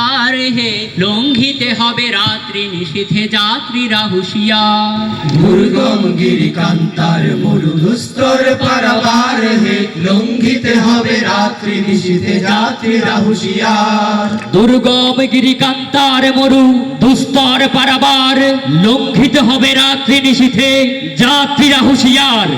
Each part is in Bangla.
অধিকার হে লঙ্ঘিতে হবে রাত্রি নিষিধে যাত্রীরা হুশিয়া দুর্গম গিরিকান্তার মরুধুস্তর পারাবার হে লঙ্ঘিতে হবে রাত্রি নিশীথে যাত্রীরা হুঁশিয়ার। দুর্গম গিরিকান্তার মরু দুস্তর পারাবার লঙ্ঘিত হবে রাত্রি নিশীথে যাত্রীরা হুঁশিয়ার।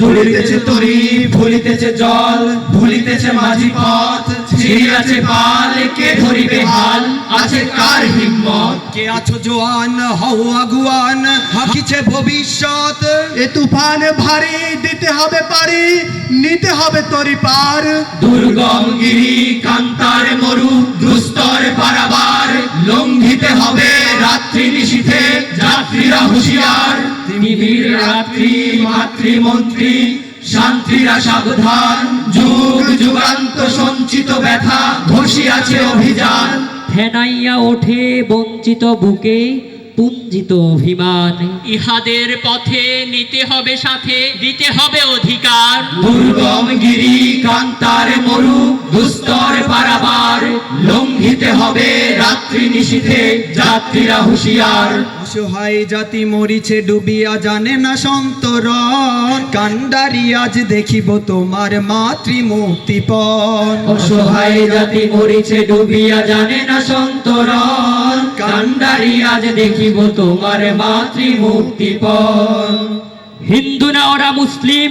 ধুলিতেছে তরি ভুলিতেছে জল ভুলিতেছে মাঝি পথ ছিড়িয়াছে পাল কে ধরিবে হাল? আছে কার হিম্মত? কে আছো জোয়ান? হও আগুয়ান। হাকিছে ভবিষ্যৎ। এ তুফান ভারী দিতে হবে পারি নিতে হবে তরি পার। দুর্গম গিরি কান্তার মরু দুস্তর পারাবার। লঙ্ঘিতে হবে রাত্রি নিশীথে যাত্রীরা হুঁশিয়ার। তিমির রাত্রি মাতৃমন্ত্রী শান্তিরা সাবধান যুগ যুগান্ত সঞ্চিত ব্যথা ঘষিয়াছে অভিযান। ফেনাইয়া ওঠে বঞ্চিত বুকে পুঞ্জিত অভিমান। ইহাদের পথে নিতে হবে সাথে দিতে হবে অধিকার। দুর্গম গিরি কান্তার মরু দুস্তর পারাবার লঙ্ঘিতে হবে রাত্রি নিশীথে যাত্রীরা হুঁশিয়ার। অসহায় জাতি মরিছে ডুবিয়া জানে না সন্তরণ। কান্ডারি আজ দেখিব তোমার মাতৃ মাতৃমূর্তিপণ। অসহায় জাতি মরিছে ডুবিয়া জানে না সন্তরণ। কান্ডারি আজ দেখিব তোমার মাতৃমূর্তিপণ হিন্দু না ওরা মুসলিম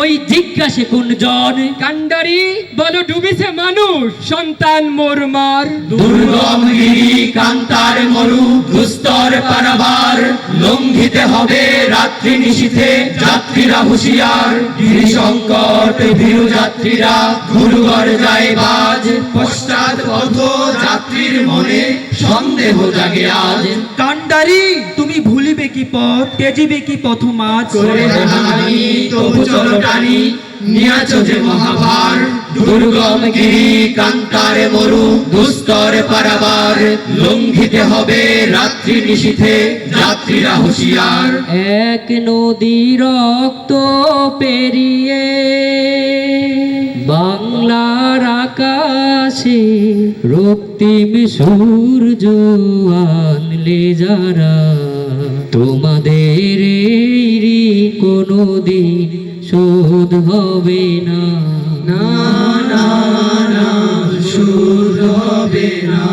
ওই জিজ্ঞাসে কোনজন কান্ডারি বলো ডুবিছে মানুষ সন্তান মোর মার। দুর্গম গিরি কান্তার মরু দুস্তর পারাবার। লঙ্ঘিতে হবে রাত্রি নিশীথে যাত্রীরা হুঁশিয়ার। গিরি সংকট ভীরু যাত্রীরা গুরুগড় যায় বাজ। পশ্চাৎ পথ যাত্রীর মনে সন্দেহ জাগে আজ। কান্ডারি তুমি ভুলিবে কি পথ তেজিবে কি পথ মাছ? করে তবু চলো টানি নিয়াছ যে মহাভার, দুর্গম গিরি কান্তারে মরু, দুস্তর পারাবার, লঙ্ঘিতে হবে রাত্রি নিশীথে যাত্রীরা হুঁশিয়ার। এক নদী রক্ত পেরিয়ে বাংলার আকাশে রক্তিম সূর্য আনলে যারা, তোমাদের এই কোনদিন শোধ হবে না। না না না শুদ্ধ হবে না।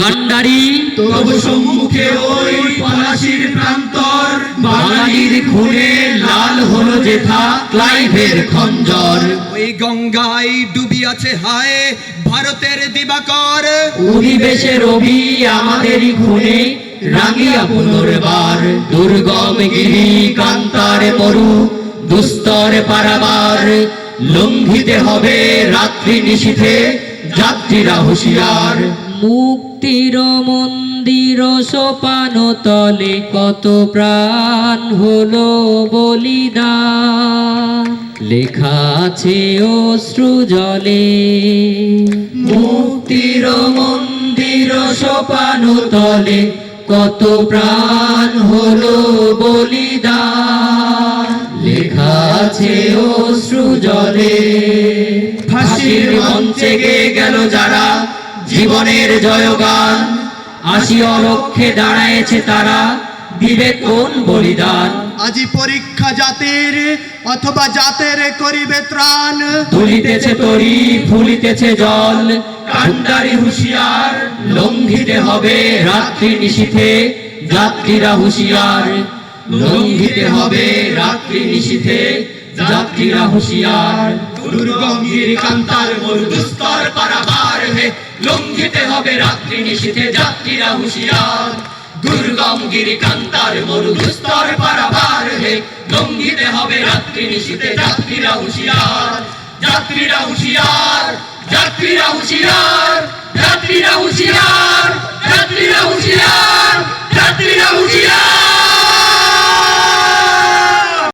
কান্ডারি তবু সম্মুখে ওই পলাশির প্রান্তর বাঙালির খুনে লাল হলো যেথা ক্লাইভের খঞ্জর। ওই গঙ্গায় ডুবিয়াছে হায় ভারতের দিবাকর। অধিবেশে রবি আমাদেরই খুনে রাঙিয়া পুনর্বার। দুর্গম গিরি কান্তার মরু দুস্তর পারাবার লঙ্ঘিতে হবে রাত্রি নিশীথে যাত্রীরা হুঁশিয়ার। মুক্তির মন্দির সোপান তলে কত প্রাণ হলো বলিদান। লেখা আছে অশ্রু জলে। মুক্তির মন্দির সোপান তলে কত প্রাণ হলো বলিদান। আছে অশ্রু জলে ফাঁসির মঞ্চে গেল যারা জীবনের জয়গান। আশি অলক্ষে দাঁড়ায়েছে তারা দিবে কোন বলিদান? আজি পরীক্ষা জাতির অথবা জাতের করিবে ত্রাণ। তুলিতেছে তরি ফুলিতেছে জল। কান্ডারি হুঁশিয়ার লঙ্ঘিতে হবে রাত্রি নিশীথে যাত্রীরা হুঁশিয়ার লঙ্ঘিতে হবে রাত্রি নিশীথে যাত্রীরা হুঁশিয়ার দুর্গম গিরিকান্তার মরুদুস্তর পারাবার হে। লঙ্ঘিতে হবে রাত্রি নিশীথে যাত্রীরা হুঁশিয়ার দুর্গম পারাবার হে। লঙ্ঘিতে হবে রাত্রি নিশীথে যাত্রীরা হুঁশিয়ার যাত্রীরা হুঁশিয়ার যাত্রীরা হুঁশিয়ার যাত্রীরা হুঁশিয়ার যাত্রীরা হুঁশিয়ার।